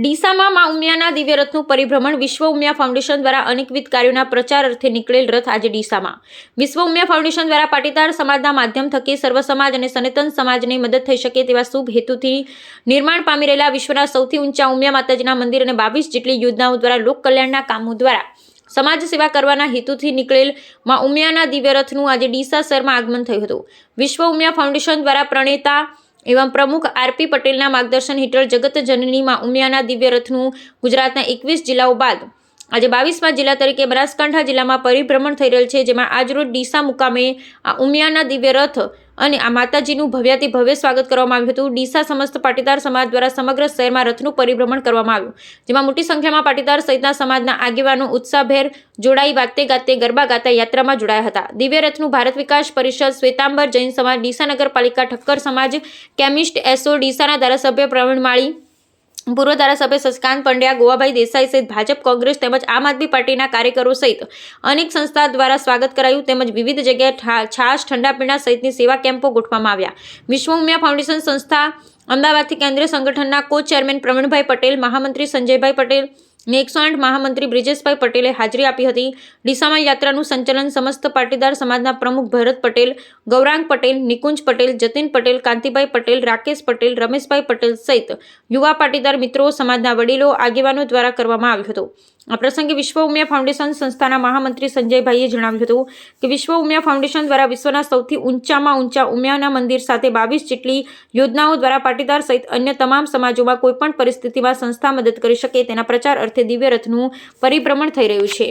ડીસામાં મા ઉમિયાના દિવ્ય રથનું પરિભ્રમણ વિશ્વ ઉમિયા ફાઉન્ડેશન દ્વારા અનેકવિધ કાર્યોના પ્રચાર અર્થે નીકળેલ રથ આજે ડીસામાં. વિશ્વ ઉમિયા ફાઉન્ડેશન દ્વારા પાટીદાર સમાજના માધ્યમ થકી સર્વ સમાજ અને સનાતન સમાજને મદદ થઈ શકે તેવા શુભ હેતુથી નિર્માણ પામી રહેલા વિશ્વના સૌથી ઊંચા ઉમિયા માતાજીના મંદિર અને બાવીસ જેટલી યોજનાઓ દ્વારા લોક કલ્યાણના કામો દ્વારા સમાજ સેવા કરવાના હેતુથી નીકળેલમાં ઉમિયાના દિવ્ય રથનું આજે ડીસા શહેરમાં આગમન થયું હતું. વિશ્વ ઉમિયા ફાઉન્ડેશન દ્વારા પ્રણેતા એવં પ્રમુખ આરપી પટેલના માર્ગદર્શન હેઠળ જગત જનનીમાં ઉમિયાના દિવ્ય રથનું ગુજરાતના એકવીસ જિલ્લાઓ બાદ આજે બાવીસમાં જિલ્લા તરીકે બનાસકાંઠા જિલ્લામાં પરિભ્રમણ થઈ રહેલ છે, જેમાં આજરોજ ડીસા મુકામે આ ઉમિયાના દિવ્ય રથ અને આ માતાજીનું ભવ્યાથી ભવ્ય સ્વાગત કરવામાં આવ્યું હતું. ડીસા સમસ્ત પાટીદાર સમાજ દ્વારા સમગ્ર શહેરમાં રથનું પરિભ્રમણ કરવામાં આવ્યું, જેમાં મોટી સંખ્યામાં પાટીદાર સહિતના સમાજના આગેવાનો ઉત્સાહભેર જોડાઈ વાતે ગાતે ગરબા ગાતા યાત્રામાં જોડાયા હતા. દિવ્ય રથનું ભારત વિકાસ પરિષદ, શ્વેતાંબર જૈન સમાજ, ડીસા નગરપાલિકા ઠક્કર સમાજ, કેમિસ્ટ એસો ડીસાના ધારાસભ્ય પ્રવીણ માળી પૂર્વ ધારાસભ્ય શશકાંત પંડ્યા, ગોવાભાઈ દેસાઈ સહિત ભાજપ, કોંગ્રેસ તેમજ આમ આદમી પાર્ટીના કાર્યકરો સહિત અનેક સંસ્થા દ્વારા સ્વાગત કરાયું તેમજ વિવિધ જગ્યાએ છાશ ઠંડા પીણા સહિતની સેવા કેમ્પો ગોઠવવામાં આવ્યા. વિશ્વ ઉમિયા ફાઉન્ડેશન સંસ્થા અમદાવાદથી કેન્દ્રીય સંગઠનના કો ચેરમેન પ્રવીણભાઈ પટેલ, મહામંત્રી સંજયભાઈ પટેલ ને આઠ મહામંત્રી બ્રિજેશભાઈ પટેલે હાજરી આપી હતી. ડીસામાં યાત્રાનું સંચાલન સમસ્ત પાટીદાર સમાજના પ્રમુખ ભરત પટેલ, ગૌરાંગ પટેલ, નિકુંજ પટેલ, જતીન પટેલ, કાંતિભાઈ પટેલ, રાકેશ પટેલ, રમેશભાઈ પટેલ સહિત યુવા પાટીદાર મિત્રો સમાજના વડીલો, આગેવાનો દ્વારા કરવામાં આવ્યું હતું. આ પ્રસંગે વિશ્વ ઉમિયા ફાઉન્ડેશન સંસ્થાના મહામંત્રી સંજયભાઈએ જણાવ્યું હતું કે, વિશ્વ ઉમિયા ફાઉન્ડેશન દ્વારા વિશ્વના સૌથી ઊંચામાં ઊંચા ઉમિયાના મંદિર સાથે બાવીસ જેટલી યોજનાઓ દ્વારા પાટીદાર સહિત અન્ય તમામ સમાજોમાં કોઈપણ પરિસ્થિતિમાં સંસ્થા મદદ કરી શકે તેના પ્રચાર અર્થે દિવ્ય રથનું પરિભ્રમણ થઈ રહ્યું છે.